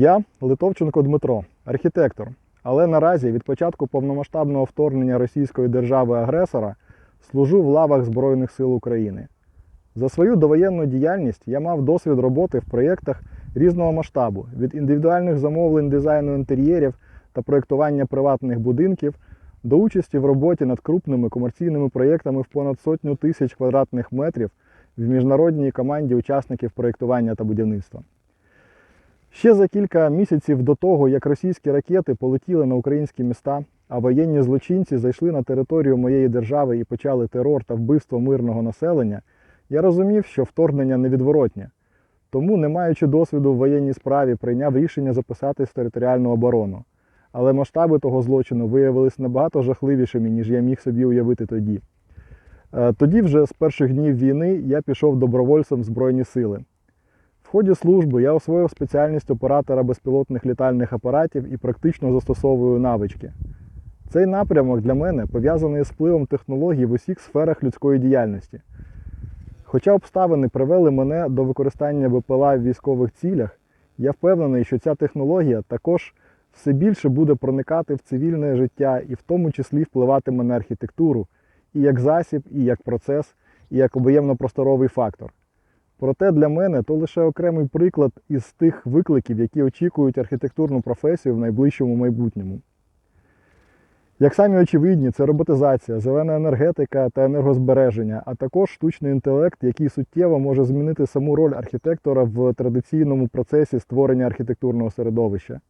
Я Литовченко Дмитро, архітектор. Але наразі від початку повномасштабного вторгнення російської держави-агресора служу в лавах Збройних сил України. За свою довоєнну діяльність я мав досвід роботи в проєктах різного масштабу від індивідуальних замовлень дизайну інтер'єрів та проєктування приватних будинків до участі в роботі над крупними комерційними проєктами в понад сотню тисяч квадратних метрів в міжнародній команді учасників проєктування та будівництва. Ще за кілька місяців до того, як російські ракети полетіли на українські міста, а воєнні злочинці зайшли на територію моєї держави і почали терор та вбивство мирного населення, я розумів, що вторгнення невідворотнє. Тому, не маючи досвіду в воєнній справі, прийняв рішення записатись в територіальну оборону. Але масштаби того злочину виявилися набагато жахливішими, ніж я міг собі уявити тоді. Е, Тоді, вже з перших днів війни, я пішов добровольцем в Збройні сили. В ході служби я освоїв спеціальність оператора безпілотних літальних апаратів і практично застосовую навички. Цей напрямок для мене пов'язаний з впливом технологій в усіх сферах людської діяльності. Хоча обставини привели мене до використання БПЛА в військових цілях, я впевнений, що ця технологія також все більше буде проникати в цивільне життя і в тому числі впливатиме на архітектуру і як засіб, і як процес, і як об'ємно-просторовий фактор. Проте для мене то лише окремий приклад із тих викликів, які очікують архітектурну професію в найближчому майбутньому. Як самі очевидні, це роботизація, зелена енергетика та енергозбереження, а також штучний інтелект, який суттєво може змінити саму роль архітектора в традиційному процесі створення архітектурного середовища.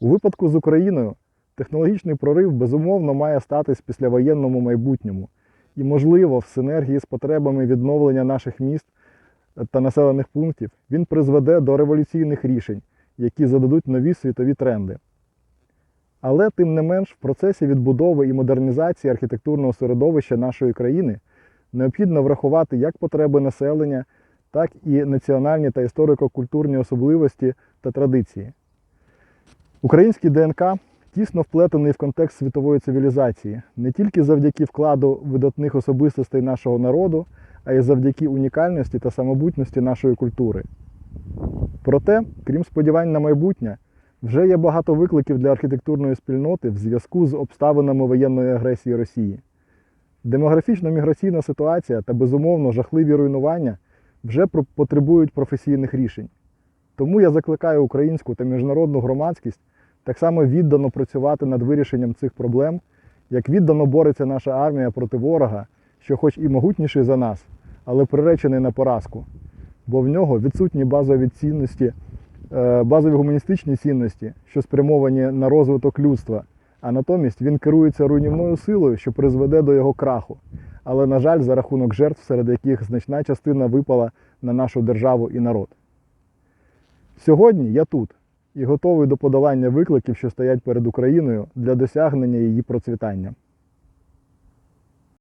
У випадку з Україною технологічний прорив безумовно має статись післявоєнному майбутньому і, можливо, в синергії з потребами відновлення наших міст та населених пунктів він призведе до революційних рішень, які зададуть нові світові тренди. Але, тим не менш, в процесі відбудови і модернізації архітектурного середовища нашої країни необхідно врахувати як потреби населення, так і національні та історико-культурні особливості та традиції. Український ДНК тісно вплетений в контекст світової цивілізації не тільки завдяки вкладу видатних особистостей нашого народу, а й завдяки унікальності та самобутності нашої культури. Проте, крім сподівань на майбутнє, вже є багато викликів для архітектурної спільноти в зв'язку з обставинами воєнної агресії Росії. Демографічно-міграційна ситуація та, безумовно, жахливі руйнування вже потребують професійних рішень. Тому я закликаю українську та міжнародну громадськість так само віддано працювати над вирішенням цих проблем, як віддано бореться наша армія проти ворога, що хоч і могутніший за нас, але приречений на поразку, бо в нього відсутні базові цінності, е, базові гуманістичні цінності, що спрямовані на розвиток людства, а натомість він керується руйнівною силою, що призведе до його краху. Але, на жаль, за рахунок жертв, серед яких значна частина випала на нашу державу і народ. Сьогодні я тут і готовий до подолання викликів, що стоять перед Україною для досягнення її процвітання.